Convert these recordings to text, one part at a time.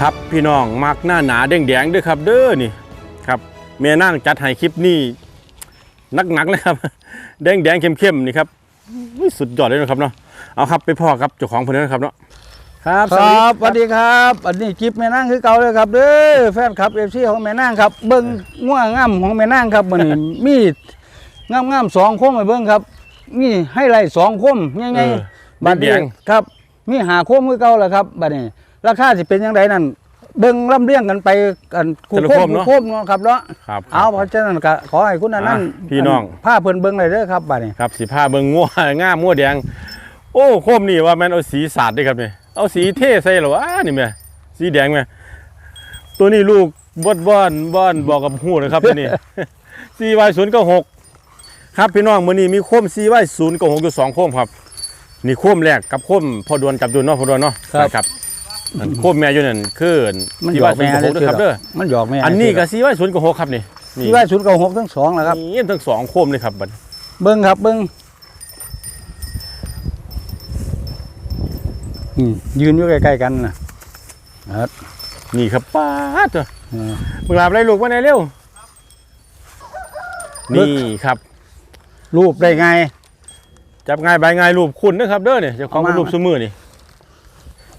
ครับพี่น้องมักหน้าหนาแดงๆด้วยครับ เด้อนี่ครับเมียนั่งจัดให้คลิปนี้หนักๆเลยครับ แดงๆเข้มๆนี่ครับอุ๊ยสุดยอดเลยนะครับเนาะเอาครับไปพ่อครับเจ้าของคนนี้นะครับเนาะครับคสวัสดีรับสวัสดีครับ อันนี้คลิปแม่นางคือเก่าเลยครับเด้อแฟนคลับเอฟซีของแม่นางครับ เบิ้งง่วงง่ำของแม่นางครับมันนี้มีง่ำง่ำสองคมให้เบิ้งครับมีให้ไล่สองคมง่ายเออๆบัดแดนี้งครับมีหาคมคือเก่าแล้วครับบัดนี้ ราคาสิเป็นยังไงนั่นเบิ้งลำเลียงกันไปกันคู่แต่ละโคคมมเนาะคู่โคมเนาะครับเนาะครับเอาเพราะฉะนั้นก็ขอให้คุณอันนั้นอะพี่น้องผ้าเพิ่นเบิ้งเลยเด้อครับบัดนี้ครับสีผ้าเบิงง่วง่ามง่วแดง โอ้โคมนี่ว่าแมันเอาสีสาดด้วยครับนี่เอาสีเท่ใส่เหรอวะนี่แม่สีแดงแม่ตัวนี้ลูกบดบ้อนบ้อนบอกกับหูนะครับตัวนี้ซีวายศูนย์เก้าหกครับพี่น้องมื้อนี้มีโคมซีวายศูนย์เก้าหกอยู่สองโคมครับ นี่โคมแรกกับโคมพอดวนกับดุลเนาะพอดวนเนาะครับ อันโคมแม่อยู่นั่นคือมันซีหยอวายกศูนแม่ย์เก้าหกด้วยครับเด้อมันหยอกแม่อันนี้ก็ซีวายศูนย์เก้าหกครับนี่นี่ที่ว่าศูนย์เก้าหกทั้งสองแหละครับนี่ทั้งสองโคมเลยครับบัดเบิ้งครับเบิ้งอืมยืนอยู่ใกล้ๆกันนะครับนี่ครับป้าดเถอะเออมึงลาบอะไรลูกมาไหนเร็วเลิกนี่ครับ รูปได้ไง จับง่ายใบง่ายรูปคุณนะครับเด้อเนี่ยเจ้าของเอามาเป็นรูปสมือนี่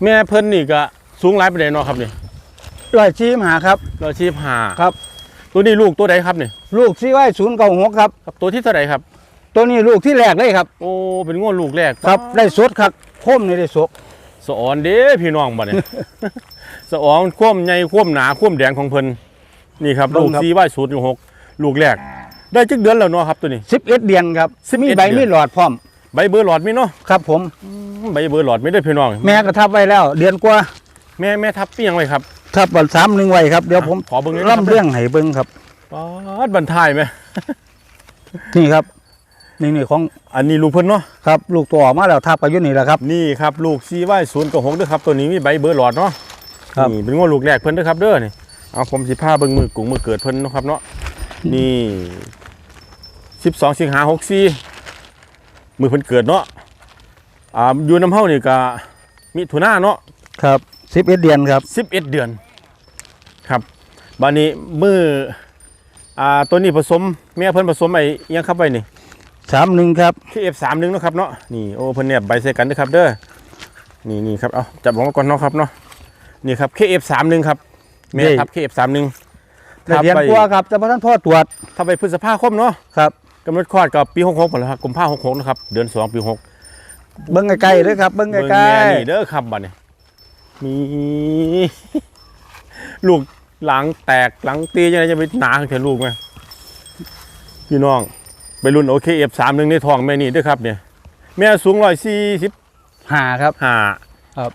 แม่เพิ่นนี่ก็สูงหลายประเด็นเนาะครับนี่ร้อยชีมหาครับเราชีพหาครับ ตัวนี้ลูกตัวใดครับนี่ลูกที่ว่าศูนย์เก้าหกครับ ครับตัวที่เท่าไหร่ครับ ตัวนี้ลูกที่แรกเลยครับ โอ้เป็นง้วลูกแรกครับ ได้สดครับคมนี่ได้สดสะออนเด้พี่น้องบัดเนี่ย สะออนคว่ำใหญ่คว่ำหนาคว่ำแดงของเพิ่นนี่ครับลูกซีว่าศูนย์หกลูกแรก ได้จักเดือนแล้วเนาะครับตัวนี้สิบเอ็ดเดือนครับ11มีใบเดือนมีหลอดพร้อม ใบเบอร์หลอดมีเนาะครับผมใบเบอร์หลอดไม่ได้พี่น้อง แม่ก็ทับไว้แล้ว เดือนกว่าแม่แม่ทับเปียงไว้ครับทับวันสามหนึ่งไว้ครับเดี๋ยวผมขอเบิ่งหน่อยนะครับล่ำเรื่องให้เบิ้งครับป๊าดบันทายไหมนี่ครับนี่นี่ของอันนี้ลูกเพิ่นเนาะครับลูกตัวออกมาแล้วทับไปอยู่นี่แหละครับนี่ครับลูกซีไว้ศูนย์กับหกด้วยครับตัวนี้มีใบเบอร์หลอดเนาะครับนี่เป็นงวลูกแรกเพิ่นเด้วยครับเด้อนี่เอาผมสิพาเบิ่งมือกุ้งมือเกิดเพิ่นเนาะครับเนาะนี่สิบสองสิงหาหกสี่ มือเพิ่นเกิดเนาะอ่าอยู่น้ำเฮานี่ก็มิถุนาเนาะครับสิบเอ็ดเดือนครับสิบเอ็ดเดือน ครับบานนี้มืออ่าตัวนี้ผสมแม่เพิ่นผสมไอ้อิหยังครับไปนี่ สามหนึ่งครับคือ F31 เนาะครับเนาะนี่โอ้เพิ่นเนี่ยใบใส่กันเด้อครับเด้อนี่นี่ครับเอาจับของก่อนเนาะครับเนาะนี่ครับ KF31 ครับแม่ครับ KF31 ได้เดือนไปกว่าครับแต่พอท่านพ่อตรวจถ้าไปพฤษภาคมเนาะครับ กำหนดคลอดกับปี66หมดแล้วครับกุมภาพันธ์66นะครับ เดือน2ปี6เบิ้งใกล้ๆเลยครับ เบิ้งใกเบิ่งล้แม่นี่เด้อครับบัดนี้มี ลูกหลังแตกหลังตียังไงจะไปหนาเถอะลูกไหมพี่น้อง ไปรุ่นโอเค F31 ในท้องแม่นี่เด้อครับเนี่ย แม่สูง140ๆหาครับ ห้าครับ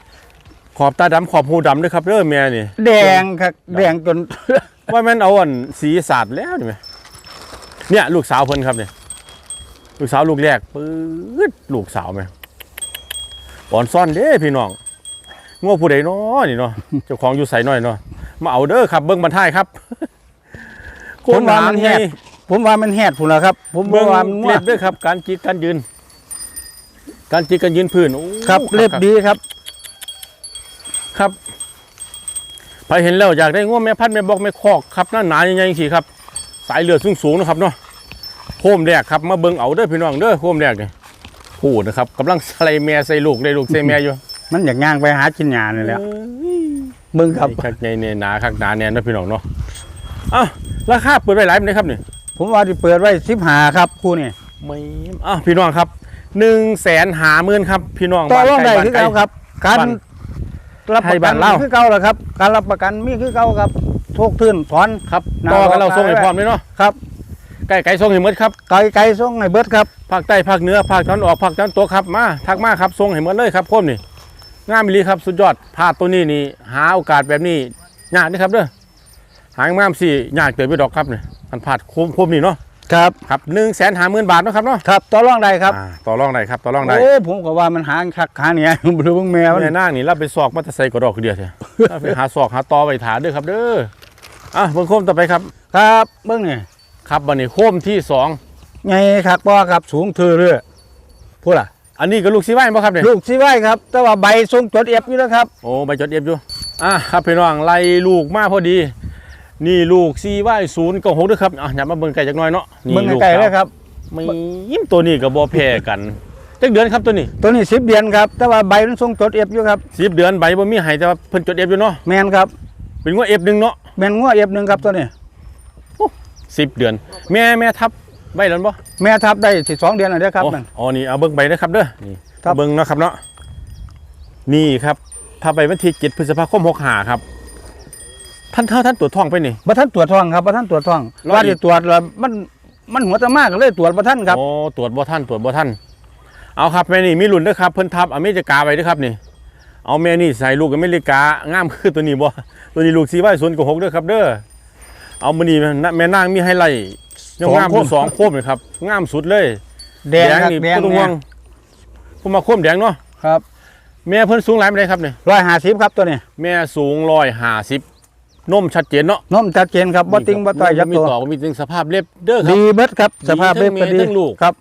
ขอบตาดำขอบหูดำด้วยครับเด้อแม่นี่ แดงครับแดงจน ว่าแม่นเอาอันสีสาดแล้วนี่ไหม เนี่ยลูกสาวเพิ่นครับเนี่ยลูกสาวลูกแรกปื๊ดลูกสาวไหมอ่อนซ่อนเด้พี่น้องง้อผู้ใดเนาะนี่เนาะเจ้าของอยู่ใส่น้อยเนาะมาเอาเด้อครับ เบิ้งบรรทายครับผมว่ามันแหดผมว่ามันแหดพุ่นละครับ ผมเบิ้งว่ามันเล็บด้วยครับ การจีดการยืน การจีดการยืนพื้นโอ้ครับเล็บดีครับ ครับไปเห็นแล้วอยากได้ง้อแม่พันธุ์แม่บอกแม่คอกครับหน้าหนาใหญ่ๆสิครับ สายเลือดสูงๆนะครับเนาะโคมแรกครับมาเบิ่งเอาเด้อพี่น้องเด้อโคมแรกนี่โอ้นะครับกำลังใส่แม่ใส่ลูกได้ลูกใส่แม่อยู่ มันอยากย่างไปหากินหญ้านี่แหละเบิ้งครับคักใหญ่เนี่ยหนาคักหนาแน่นนะพี่น้องเนาะอ้าวราคาเปิดไว้หลายปานใดครับนี่ผมว่าที่เปิดไว้สิบหาครับคู่นี่ไม่อ้าวพี่น้องครับหนึ่งแสนหาหมื่นครับ พี่น้องต่อรองบ้ได้นคือไกลเก่าครับ การบ้านรับประไทยกับ้านนเล่าคือเก่าแหละครับ การรับประกันมีคือเก่าครับ ทุกทื่นถอนครับหน้าต่อกันเรารอบส่งให้หน้าพร้อมเลยเนาะครับใกล้ไก่ส่งให้หมดครับไก่ไก่ส่งให้เบิดครับภาคใต้ภาคเหนือภาคตะวันออกภาคตะวันตกครับมาทักมาครับส่งให้หมดเลยครับโคมนี่งามมิลีครับสุดยอดพลาดตัวนี้นี่หาโอกาสแบบนี้ยากนะครับเด้อหางามสิยากเกิดไปดอกครับเนี่ยมันพลาดโคมโคมนี่เนาะครับครับหนึ่งแสนหาหมื่นบาทเนาะครับเนาะครับต่อรองได้ครับอ่าต่อรองได้ครับต่อรองได้โอ้ผมก็ว่ามันหาคักหาเนี่ยบรูเบิ่งแมวแม่นางนี่รับไปสอกมาแตะใส่กระดอกเดียวเถอะรับไปหาสอกหาตอไว้ถาเด้อครับเด้อ อะเบิ่งโคมต่อไปครับ ครับเบิ่งนี่ครับบันนี้โคมที่สองไงคักบ่ครับสูงเธอเรื่อยพูดล่ะ อันนี้ก็ลูกซีไว้บ่ครับเนี่ยลูกสิไว้ครับ แต่ว่าใบทรงจดเอฟอยู่แล้วครับโอ้ใบจดเอฟอยู่อะครับพี่น้องไล่ลูกมาพอดี นี่ลูกซีว่ายศูนย์กับหกด้วยครับอะอย่ามาเบิ่งไก่จักหน้อยเนาะนี่เบิ่งลูกไกลๆสาวเลยครับไม่ยิ้มตัวนี้กับบ่แพ้กันจักเดือนครับตัวนี้ ตัวนี้10เดือนครับ แต่ว่าใบมันทรงจดเอฟอยู่ครับสิบเดือนใบบ่มีให้แต่ว่าเพิ่นจดเอฟอยู่เนาะแมนครับ เป็นงวดเอฟหนึ่งเนาะ แมนงัวเอฟหนึ่งครับตัวนี้สิบเดือน แม่แม่ทับใบแล้วบ่แม่ทับได้สิสองเดือนแล้วเด้อครับอ๋อนั่นอ๋อนี่เอาเบิ่งใบนะครับเด้อนี่ครับเบิ่งเนาะครับเนาะนี่ครับถ้าไปวันที่7พฤษภาคม65ครับท่านเท่าท่านตรวจท้องไปนี่บ่ทันตรวจท้องครับบ่ทันตรวจท้องรอว่าอีสิกตรวจแล้วมันมันหัวตะมากเลยตรวจบ่ทันครับโอ้ตรวจบ่ท่านตรวจบ่ท่านเอาครับแม่นี่มีรุ่นเด้อครับเพิ่นทับอเมริกาไว้เด้อครับนี่ เอาแม่นี่ใส่ลูกอเมริกางามคือตัวนี้บ่ ตัวนี้ลูกสีไว้ศูนย์กับหกเด้อครับเด้อเอามื้อนี้แม่นางมีไฮไลท์ยังงามอยู่สองโคมเลยครับงามสุดเลยแดงครับนี่แดงผู้ต้องเนี่ห่วยงผู้มาโคมแดงเนาะครับแม่เพิ่นสูงหลายปานใดครับนี่150ครับตัวนี้แม่สูง150นมชัดเจนเนาะนมชัดเจนครับบ่ติงบ่ต่อยยักมีตัวต่อมีถึงสภาพเล็บเด้อครับดีเบิดครับสภาพเล็บก็ดีดีทั้งแม่ทั้งลูกครับ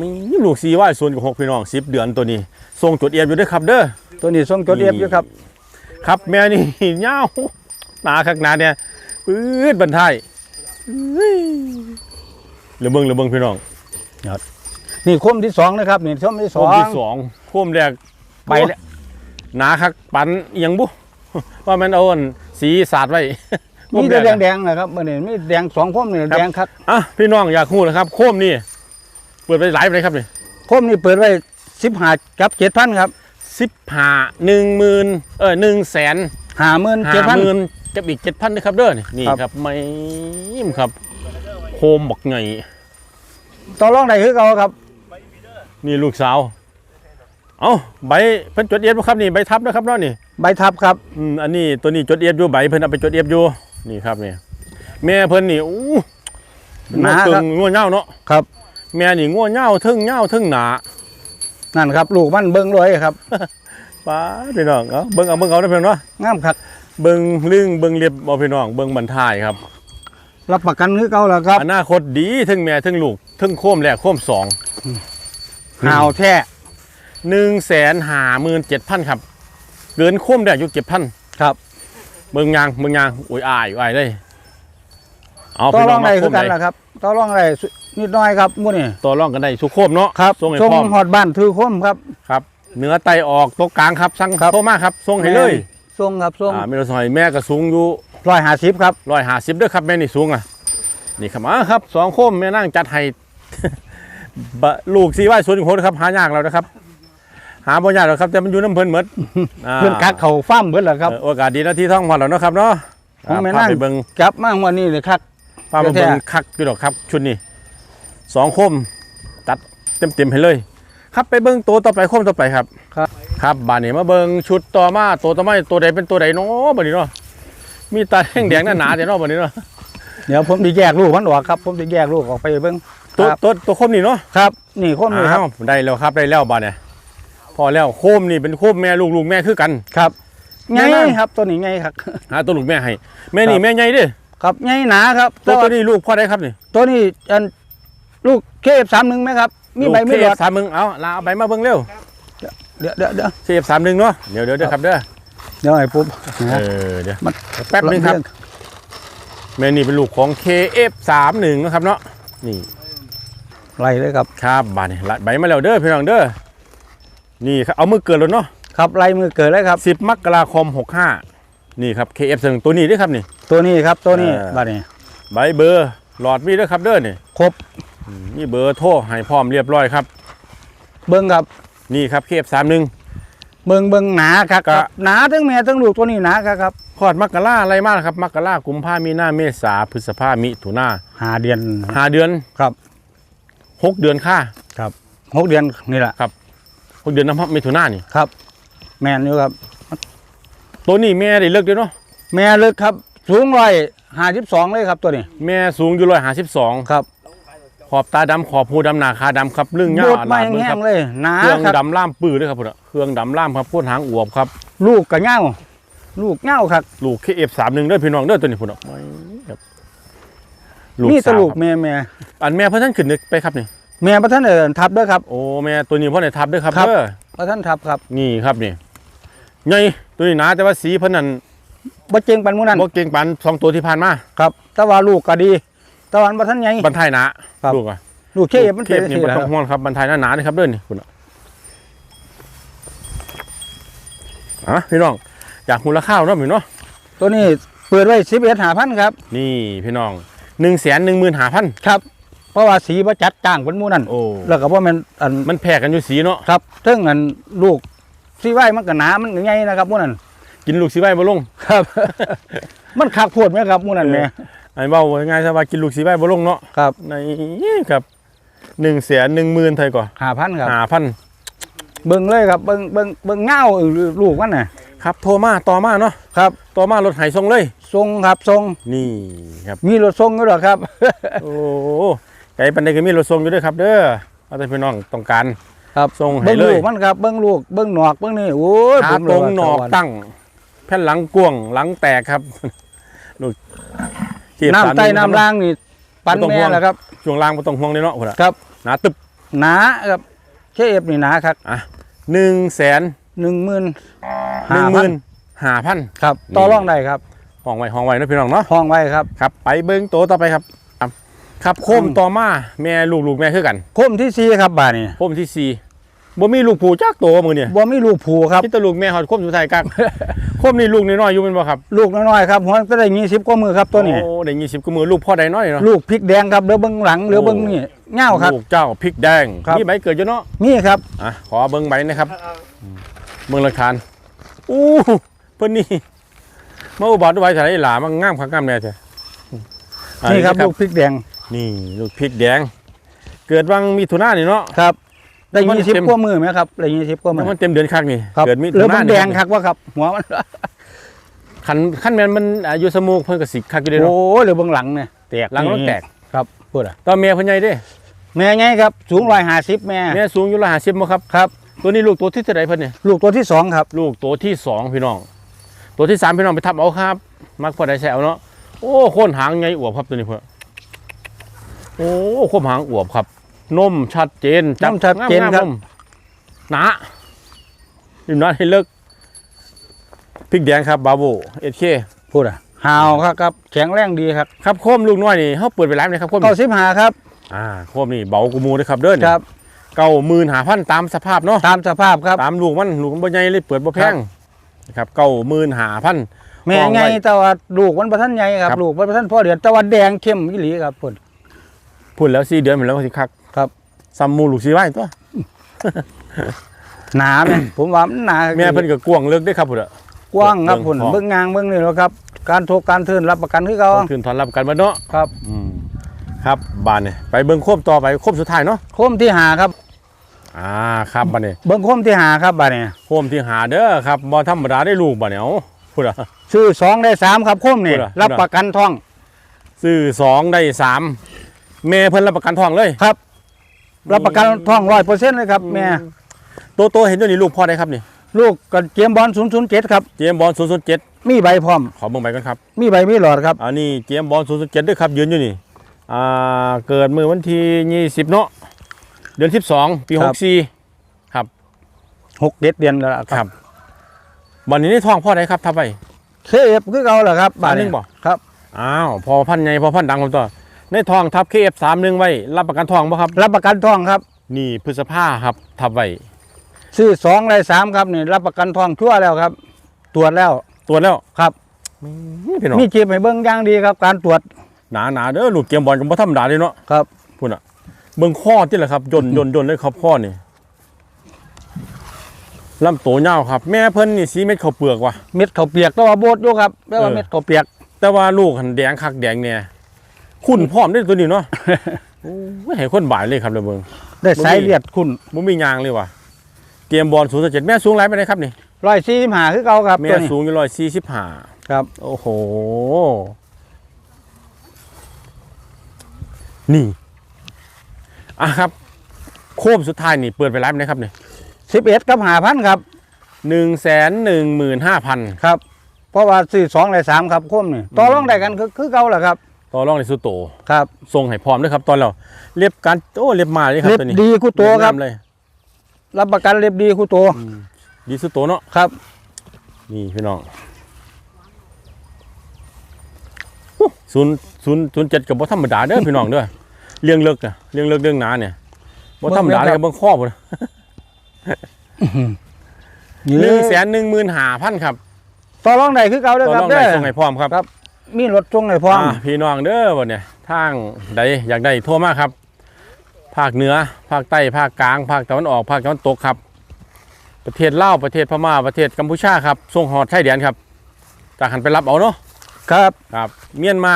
มีลูกสีว่าศูนย์กับหกพี่น้อง10เดือนตัวนี้ทรงจดเอียบอยู่เด้อครับเด้อตัวนี้ทรงจดเอฟอยู่ครับ ครับแม่นี่เงาวหนาคักหนาเนี่ยปื๊ดบันทายเฮ้ยเหลือเบิ้งเหลือเบิ้งพี่น้องนี่คมที่สองนะครับนี่คมที่สโคอมงที่สองโคมแรกไปแล้วหนาคักปันเอียงบุว่ามันเอาอันสีสาดไว้มีโคแต่รแดกงแดงๆนะครับมื่อนี้มีแดงสองคมนี่ครับแดงครับอะพี่น้องอยากคู่นะครับโคมนี่เปิดไปหลายไปเลยครับนี่คมนี่เปิดไว้สิบห้ากับเจ็ดพันครับ สิบห้าหนึ่งหมื่นเออหนึ่งแสนห้าหมื่นห้าเจ็ดพัน หมื่นกับอีกเจ็ดพันนะครับเด้อนี่นี่ครับ ครับไม่ยิ้มครับโคมบักไงต่อรองได้คือเก่าครับ นี่ลูกสาว เอาใบเพิ่นจดเอียบบ่ครับนี่ใบทับนะครับเนาะนี่ใบทับครับ อืมอันนี้ตัวนี้จดเอียบอยู่ใบเพิ่นเอาไปจดเอียบอยู่นี่ครับนี่แม่เพิ่นนี่อู้หนาเกิครับงงัวเหย้าเนาะครับ แม่นี่งัวเหย้าเทึ่งเหย้าเทึ่งหนา นั่นครับ ลูกมันเบิ้งรวยครับป้าพี่น้องเอาเบิ่งเอาเบิ่งเอาเด้อพี่น้องเนาะงามครับเบิ่งลึงเบิ่งเรียบบ่พี่น้องเบิ่งบรรทายครับ รับประกันคือเก่าแล้วครับอนาคตดีเทึ่งแม่เทึ่งลูกเทึ่งโคมแรกโคมสองหาวแท้หนึ่งแสนห้าหมื่นเจ็ดพันครับเกินโคมแรกอยู่เจ็ดพันครับเบิ่งยางเบิ่งยางโอ้ยอายอายเลยเอาต่อพี่รน้อองงได้มาโคคือมกันไหนล่ะครับต่อรองได้ นิดหน้อยครับมื้อนี้ต่อรองกันได้สุโคมเนาะครับส่งให้ส่งพร้อมฮอดบ้านถือคมครับครับเนื้อไตออกตัวกลางครับสั่งครับโทรมาครับส่งให้เลยส่งครับส่งอ่าไม่ต้องซอยแม่ก็สูงอยู่ร้อยห้าสิบครับร้อยห้าสิบด้วยครับแม่นี่สูงอะนี่ครับอ่าครับสองโคมแม่นั่งจัดให้บะลูกสีว่าศูนย์หกครับ หายากแล้วนะครับ หาบ่ยากหรอกครับแต่มันอยู่น้ำเพิ่นหมดอ่าเพื่อนกักเขาฟ้าร์มเบิดแล้วครับเออโอกาสดีนะที่ท่องพอแล้วเนาะครับเนาะของแม่พานั่งไปเบิ่งกลับมาวันนี้เลยครับพาไปแท้เบิ่งคักอยู่ดอกครับชุดนี้ สองโคมตัดเต็มๆให้เลย ครับไปเบิ่งตัวต่อไปโคมต่อไปครับ ครับ ครับบานนี้มาเบิ่งชุดต่อมาตัวต่อมาตัวใดเป็นตัวใดเนาะบัดนี้เนาะมีตาแดงแดงๆหนาๆแต่เนาะบัดนี้เนาะเดี๋ยวผมจะแยกลูกมันออกครับ ผมจะแยกลูกออกไปเบิ้งตัวครับตัวตัวโคมนี่เนาะครับ นี่คมนี่ครับอ้าวได้แล้วครับได้แล้วบาดเนี่ยพอแล้วโคมนี่เป็นโคมแม่ลูกลูกแม่คือกันครับแม่ไงนั่งครับตัวนี้ไงครับหาตัวลูกแม่ให้แม่นี่ครับแม่ใหญ่เดิครับไงหนาครับตัวแาตัวนี้ลูกพ่อได้ครับนี่ตัวนี้อัน ลูกเคฟสามหนึ่งไหมครับ มีใบมีหลอดสามมึงเอาลาเอาใบมาเบิ่งเร็วเดี๋ยวเดี๋ยวเดี๋ยวเคฟสามหนึ่งเนาะเดี๋ยวเดี๋ยวเดี๋ยวครับเด้อเดี๋ยวให้ปุ๊บเออเดี๋ยวมันแป๊บนึงครับแม่นี่เป็นลูกของ KF31 นะครับเนาะนี่ไล่เลยครับครับบาดนี่ละใบมาแล้วเด้อพี่น้องเด้อนี่ครับเอามือเกิดแล้วเนาะครับไล่มือเกิดเลยครับ 10 มกราคม 65 นี่ครับ KF1 ตัวนี้เด้วยครับนี่ ตัวนี้ครับตัวนี้เออบัดนี้ใบเบอร์หลอดมีเด้วยครับเด้อนี่ครบ นี่เบอร์โทรให้พร้อมเรียบร้อยครับ เบิ้งครับนี่ครับ KF31 เบิ้งเบิ้งหนาครับกะครับ หนาทั้งแม่ทั้งลูกตัวนี้หนาครับครับพอดมกราอะไรมากครับมกรากุมภามีนาเมษาพฤษภามิถุนาหาเดือนห้าเดือนครับหกเดือนค่าหกเดือนนี่แหละหกเดือนน้ำมิถุนานี่ ครับ แม่นอยู่ครับ ตัวนี้แม่ได้เลิกด้วยเนาะแม่เลิกครับ สูงร้อยห้าสิบสองเลยครับตัวนี้ แม่สูงอยู่ร้อยห้าสิบสองครับ ขอบตาดำขอบหูดำหนาคาดำครับเรื่องโยยาวดอามาลาดเบิ่งแห้ครังบๆเลยหนาเครื่องครับ ดำล่ามปื้อด้วยครับพุ่นอะเครื่องดำล่ามครับพ่นหางอวบครับลูกกระเง่าลูกเง่าครับลูก KF31 เด้อพี่น้องเด้อตัวนี้พุ่นอะไม่ครับนี่ตสาวลูกครับแม่แม่อันแม่เพื่อนท่านขึ้นไปครับนี่แม่พระท่านเอินทับเด้วยครับ โอ้แม่ตัวนี้พ่อไหนทับด้วยครับครับ เด้อ พระท่านทับครับนี่ครับนี่ใหญ่ตัวนี้หนาแต่ว่าสีเพิ่นนั่นบ่เจงปันหมูนั่นบ่เก่งปานสองตัวที่ผ่านมา ครับ แต่ว่าลูกก็ดี แต่ว่าบ่ทันใหญ่ บรรทายหนาครับลูกอะลูกเคฟมันเคเป็นฟนี่สิบ่ล่ะต้องห่วงครับบรรทายหนาๆนี่ครับเด้อนี่คุณอะอะพี่น้องอยากมูลค่าเนาะพี่เนาะตัวนี้เปิดไว้11 5,000ครับ นี่พี่น้อง1 1 5 0 0 0ครับ เพราะว่าสีบ่จัดจ้างปันหมูนั่นโอ้แล้วก็บ่แม่นอันมันแพร่กันอยู่สีเนาะครับเทิงอันลูกสีไว้มันก็หนามันก็ใหญ่นะครับหมูนั่นกินลูกสีใบบ่ลง ครับ มันคักโพดไหมครับหมูนั่นแหม่ ไอ้เว้าง่ายๆซะว่ากินลูกสีใบบ่ลงเนาะครับในครับ1แสน1หมื่นไทยก่อน5,000ครับ5,000เบิ่งเลยครับเบิ่งเบิ่งเบิ่งเงาเออลูกมันน่ะครับโทรมาต่อมาเนาะครับต่อมารถไหส่งเลยทรงครับทรงนี่ครับมีรถทรงอยู่หรอครับ โอ้ไก่ปันไดก็มีรถส่งอยู่ด้วยครับ เด้อเอาแต่พี่น้องต้องการครับส่งให้เบิ่งเลลูยกมันครับเบิ่งลูกเบิ่งหนอกเบิ่งนี่โอ้ยขาผมตเลยรงว่าหนอกสวรรค์ตั้ง แผ่นหลังกวางหลังแตกครับลูก เก็บสารน้ำใต้น้ำล่างนี่ปันบ่ต้องแม่ห่วงแหละครับช่วงล่างไม่ต้องห่วงเลยเนาะพุ่นน่ะครับหนาตึบหนาครับเคเอฟนี่หนาครับอะหนึ่งแสนหนึ่งหมื่นหนึ่งหมื่นห้าพันครับต่อรองได้ครับห้องไว้ห้องไว้เนาะพี่น้องเนาะห้องไว้ครับครับ ไปเบิ้งโตวต่อไปครับครับครับโคมต่อมาแม่ลูกลูกแม่คือกันโคมที่สี่ครับบาดนี่โคมที่สี่ บ่มีลูกผูจักโตมือเนี่ยบ่มีลูกผูครับที่ตะลูกแม่หอดโคมสุดท้ายกักโคมนี่ลูกน้อยๆอยู่เป็นบ่ครับลูกน้อยๆครับหัวก็ได้ยี่สิบกว่ามือครับตัวนี้โอ้ได้ยี่สิบกว่ามือลูกพ่อใดน้อยเนาะลูกพริกแดงครับเหลือเบิ้งหลังเหลือเบิ้งนี่เง่าครับลูกเจ้าพริกแดงครับนี่ใบเกิดอยู่เนาะมีครับอะขอเบิ้งใบนะครับเบิ้งหลักฐานอู้เพิ่นนี่มาอุบัติไว้ถ่ายหลามันงามคักงามแน่เถอะอะนี่ครับลูกพริกแดงนี่ลูกพริกแดง เกิดวังมีถุนานี่เนาะครับ ได้มันยี่สิบเต็ม กว่ามือไหมครับได้ยี่สิบกว่ามือมันเต็มเดือนคักนี่ครับเกิดมีเหลือมันถุาแดงนี่คักว่าครับ หัวมันคันคันแม่นมันอายุสมูกเพิ่นก็สิคักอยู่เด้โอ้เนาะ เหลือเบิ้งหลังเนี่ยแตกหลังมันแตก ครับพูดอะตอนเมียเพิ่นใหญ่เด้แม่ไงครับสูงร้อยห้าสิบแม่แม่สูงอยู่150บ่ครับครับ ตัวนี้ลูกตัวที่เท่าไหร่เพิ่นเนี่ยลูกตัวที่สองครับ ลูกตัวที่สองพี่น้อง ตัวที่สามพี่น้องไปทับเอาครับ มักพอได้ใช้เอาเนาะโอ้โคนหางไงอวบครับตัวนี้เพื่อโอ้โคนหางอวบครับ นมชัดเจนนมชัดเจนงามครับนมหนาอยู่นั้นให้เลิกพริกแดงครับบาโบเอเคพูดอะหาวครับครับแข็งแรงดีครับครับโคมลูกน้อยนี่เขาเปิดไปร้านเลยครับโคมเก้าสิบห้าครับ อ่าโคมนี่เบากูมูเลยครับเด้อครับ เก้าหมื่นหาพันตามสภาพเนาะ ตามสภาพครับ ตามลูกมันลูกมันบ่ใหญ่เลยเปิดบ่แพงนะครับเก้าหมื่นหาพัน แม่วางไว้ไงแต่ว่าลูกมันประทันใหญ่ครับครับ ลูกมันประทันพ่อเดือนแต่ว่าแดงเข้มอีหลีครับพุ่น พูดแล้วสี่เดือนเหมือนแล้วก็สิคักครับ ซัมมูลูกสีไว้ตัวหนาไหมผมว่ามันหนาแม่เพิ่นก็กวางเลิกได้อครับพุ่นอะกว้างครับพุ่นเบิ่งพ่อเบิ้งงางเบิ้งนี่แหล้วครับ การโทรการทื่นรับประกันคือเขาต้องคืนทอนรับกันมาเนาะครับอืมครับบานนี่ไปเบิ่งโคมต่อไปโคมสุดท้ายเนาะโคมที่หาครับอ่าครับบานนี่เบิ้งโคมที่หาครับบาดนี้โคมที่หาเด้อครับบ่ธรรมดาได้ลูกบานนี่เอาพุ่นอะซื้อสองได้สามครับโคมนี่พูดอะรับประกันท่องซื้อสองได้สามแม่เพิ่นรับประกันทองเลยครับ รับประกันท่องร้อยเปอร์เซ็นต์เลยครับแม่โตโตเห็นตัวนี้ลูกพ่อได้ครับนี่ลูกกับเจมส์บอลศูนย์ศูนย์เจ็ดครับเจมส์บอล007มีใบพร้อม ขอเบิ่งใบกันครับ มีใบมีหลอดครับอันนี้เจมส์บอล007ด้วยครับยืนอยู่นี่อ่าเกิดมื้อวันที่20เนาะเดือน12ปีครับ64หกเด็ดเดือนแล้วครับวันนี้ในท้องพ่อได้ครับทับไปเคเอฟคือเขาเหรอครับบาดอันหนึ่นี้งบ่ครับอ้าวพอพันใหญ่พอพันดังผมตัว ในทองทับเคเอฟสามหนึ่งไว้ รับประกันทองบ่ครับ รับประกันท่องครับ นี่พฤษภาครับทับไว้ซื้อสองได้สามครับนี่รับประกันท่องชั่วแล้วครับ ตรวจแล้วตรวจแล้วครับพี่น้องมีจีบให้เบิ้งอย่างดีครับ การตรวจหนาหนาๆเด้อลูกเกมบอลก็บ่ธรรมดาเลยเนาะครับพุ่นอะเบิ่งข้อที่แหละครับยนยนยนเลยครับข้อนี่ลำโตวยาวครับ แม่เพิ่นนี่สีเม็ดข้าวเปลือกว่ะเม็ดข้าวเปียกแตัวาโบดอยู่ครับแปลว่าเออเม็ดข้าวเปียก แต่ว่าลูกหันแดงคักแดงเนี่ย คุณพร้อมได้อตัวนี้เนาะ โอ้ยให้คนบ่ายเลยครับเลยเบิ่งได้สายเลือดคุณบ่มียางเลยว่ะเกมบอล0.7แม่สูงหลายไปไหนใดครับนี่ร้อยสี่สิบห้าคือเขาครับแม่ตัวนี้สูงอยู่ร้อยสี่สิบห้าครับ โอ้โห นี่อะครับ โคมสุดท้ายนี่เปิดไปไลฟ์นะครับเนี่ยสิบเอ็ดกับหาพันครับ หนึ่งแสนหนึ่งหมื่นห้าพันครับ เพราะว่าซื้อสองได้สามครับโคมนี่ต่อรองได้กันคือคือเขาแหละครับ ต่อรองในสุดโตครับทรงให้พร้อมด้วยครับตอนเราเรียบการโอ้เรียบมาเลยครับเล็บตัวนี้ดีคู่ตัวครับเยบงามเลยรับประกันเล็บดีคู่ตัวดีสุดโตเนาะครับ นี่พี่น้องโอ้ศูนย์ศูนย์ศูนย์เจ็ดกับบ่ธรรมดาเด้อพี่น้องเด้อเลี้ยงเลิกอะเลี้ยงเลิกเรื่องหนาเนี่ยบ่ธรรมดาเลยกับเบิ่งข้อบ่นะนี่หนึ่งแสนหนึ่งหมื่นห้าพันครับต่อรองได้คือเก่าเด้อก็ครับลองเด้ได้อส่งให้พร้อมครับครับ มีรถส่งให้พร้อมอ่าพี่น้องเด้อวันเนี่ยทางใดอยากได้โทั่วมากครับ ภาคเหนือ ภาคใต้ ภาคกลาง ภาคตะวันออก ภาคตะวันตกครับ ประเทศลาว ประเทศพม่า ประเทศกัมพูชาครับส่งหอดชายแดนครับจากหันไปรับเอาเนาะ ครับ ครับ เมียนมา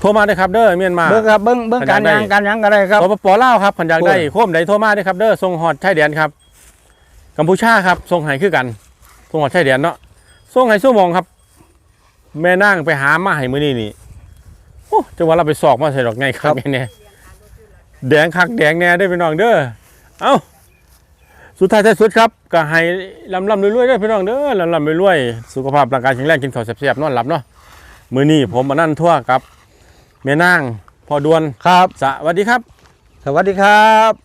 โทรมาได้อครับเด้อเมียนมาเบิ่งครับเบิ่งเบิ่งขนาการดได้ยางการหยังก็ได้ครับสปปลาวครับขันอยากได้โอ้ยโคมใดโทรมาได้อครับเด้อส่งหอดชายแดนครับกัมพูชาครับส่งให้คือกันส่งหอดชายแดนเนาะส่งให้สู้มองครับ แม่นั่งไปหามาให้มื้อนี้นี่โอ้จะว่าเราไปสอกมาใส่ดอกไงครับไงเนี่ยแดงคักแดงแน่ได้อพี่น้องเด้อเอ้าสุดท้ายท้ายสุดครับก็ให้ลำลำรวยๆเด้อพี่น้องเด้อลำลำรวยๆสุขภาพร่างกายแข็งแรงกินข้าวแซ่บๆนอนหลับเนาะมื้อนี้ผมมานั่นทั่วกับแม่นางพอดวนครับ สวัสดีครับ สวัสดีครับ